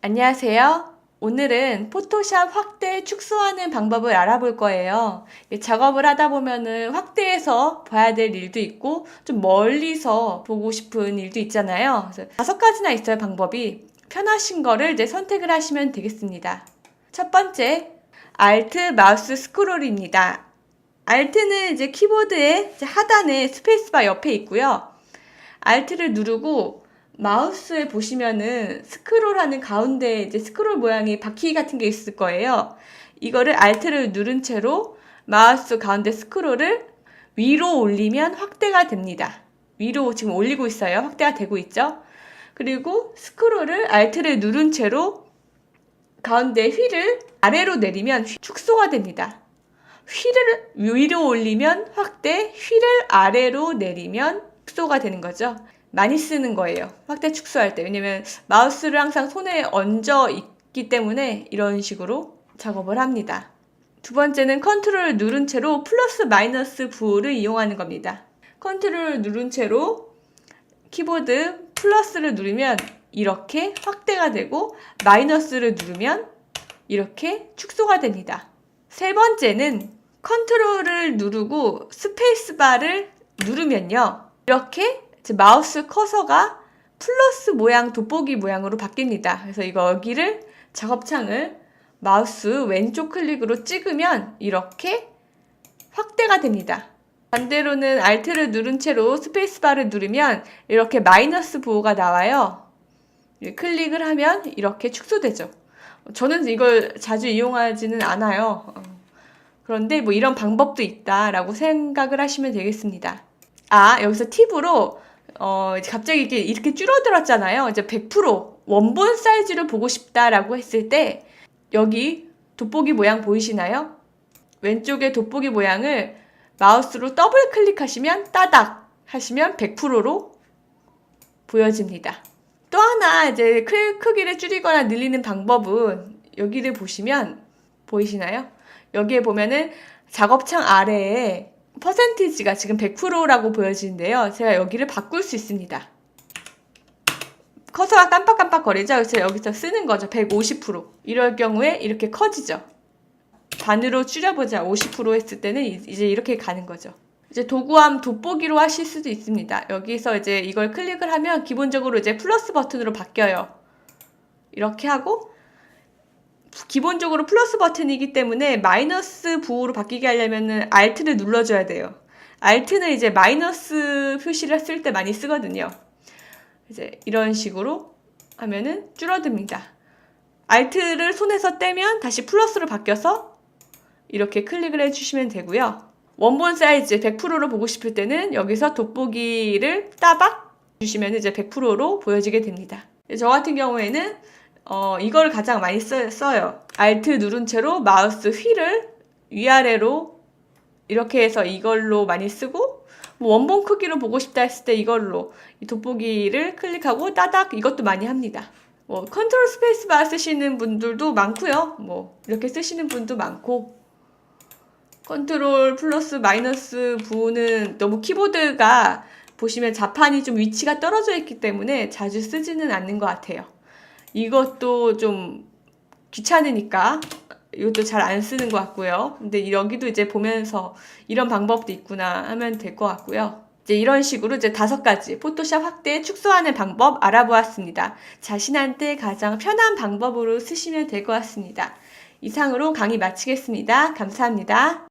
안녕하세요. 오늘은 포토샵 확대 축소하는 방법을 알아볼 거예요. 이 작업을 하다 보면은 확대해서 봐야 될 일도 있고 좀 멀리서 보고 싶은 일도 있잖아요. 다섯 가지나 있어요, 방법이. 편하신 거를 이제 선택을 하시면 되겠습니다. 첫 번째, Alt 마우스 스크롤입니다. Alt는 이제 키보드의 하단에 스페이스바 옆에 있고요. Alt를 누르고 마우스에 보시면은 스크롤하는 가운데 이제 스크롤 모양이 바퀴 같은 게 있을 거예요. 이거를 Alt를 누른 채로 마우스 가운데 스크롤을 위로 올리면 확대가 됩니다. 위로 지금 올리고 있어요. 확대가 되고 있죠. 그리고 스크롤을 Alt를 누른 채로 가운데 휠을 아래로 내리면 휘- 축소가 됩니다. 휠을 위로 올리면 확대, 휠을 아래로 내리면 축소가 되는 거죠. 많이 쓰는 거예요. 확대 축소할 때. 왜냐면 마우스를 항상 손에 얹어 있기 때문에 이런 식으로 작업을 합니다. 두 번째는 컨트롤을 누른 채로 플러스 마이너스 부호를 이용하는 겁니다. 컨트롤을 누른 채로 키보드 플러스를 누르면 이렇게 확대가 되고 마이너스를 누르면 이렇게 축소가 됩니다. 세 번째는 컨트롤을 누르고 스페이스바를 누르면요. 이렇게 이제 마우스 커서가 플러스 모양 돋보기 모양으로 바뀝니다. 그래서 이거 여기를 작업창을 마우스 왼쪽 클릭으로 찍으면 이렇게 확대가 됩니다. 반대로는 Alt를 누른 채로 스페이스바를 누르면 이렇게 마이너스 부호가 나와요. 예, 클릭을 하면 이렇게 축소되죠. 저는 이걸 자주 이용하지는 않아요. 어, 그런데 뭐 이런 방법도 있다라고 생각을 하시면 되겠습니다. 아, 여기서 팁으로 어, 갑자기 이게 이렇게 줄어들었잖아요. 이제 100% 원본 사이즈를 보고 싶다라고 했을 때 여기 돋보기 모양 보이시나요? 왼쪽에 돋보기 모양을 마우스로 더블 클릭하시면 따닥 하시면 100%로 보여집니다. 또 하나 이제 크, 크기를 줄이거나 늘리는 방법은 여기를 보시면 보이시나요? 여기에 보면은 작업창 아래에 퍼센티지가 지금 100%라고 보여지는데요. 제가 여기를 바꿀 수 있습니다. 커서가 깜빡깜빡 거리죠? 그래서 여기서 쓰는 거죠. 150%. 이럴 경우에 이렇게 커지죠. 반으로 줄여보자. 50% 했을 때는 이- 이제 이렇게 가는 거죠. 이제 도구함 돋보기로 하실 수도 있습니다. 여기서 이제 이걸 클릭을 하면 기본적으로 이제 플러스 버튼으로 바뀌어요. 이렇게 하고 기본적으로 플러스 버튼이기 때문에 마이너스 부호로 바뀌게 하려면은 Alt를 눌러줘야 돼요. Alt는 이제 마이너스 표시를 했을 때 많이 쓰거든요. 이제 이런 식으로 하면은 줄어듭니다. Alt를 손에서 떼면 다시 플러스로 바뀌어서 이렇게 클릭을 해주시면 되고요. 원본 사이즈 100%로 보고 싶을 때는 여기서 돋보기를 따박 주시면 이제 100%로 보여지게 됩니다. 저 같은 경우에는 어, 이걸 가장 많이 써, 써요. Alt 누른 채로 마우스 휠을 위아래로 이렇게 해서 이걸로 많이 쓰고 뭐 원본 크기로 보고 싶다 했을 때 이걸로 이 돋보기를 클릭하고 따닥 이것도 많이 합니다. 뭐 컨트롤 스페이스바 쓰시는 분들도 많고요. 뭐 이렇게 쓰시는 분도 많고 컨트롤 플러스 마이너스 부호는 너무 키보드가 보시면 자판이 좀 위치가 떨어져 있기 때문에 자주 쓰지는 않는 것 같아요. 이것도 좀 귀찮으니까 이것도 잘 안 쓰는 것 같고요. 근데 여기도 이제 보면서 이런 방법도 있구나 하면 될 것 같고요. 이제 이런 식으로 이제 다섯 가지 포토샵 확대 축소하는 방법 알아보았습니다. 자신한테 가장 편한 방법으로 쓰시면 될 것 같습니다. 이상으로 강의 마치겠습니다. 감사합니다.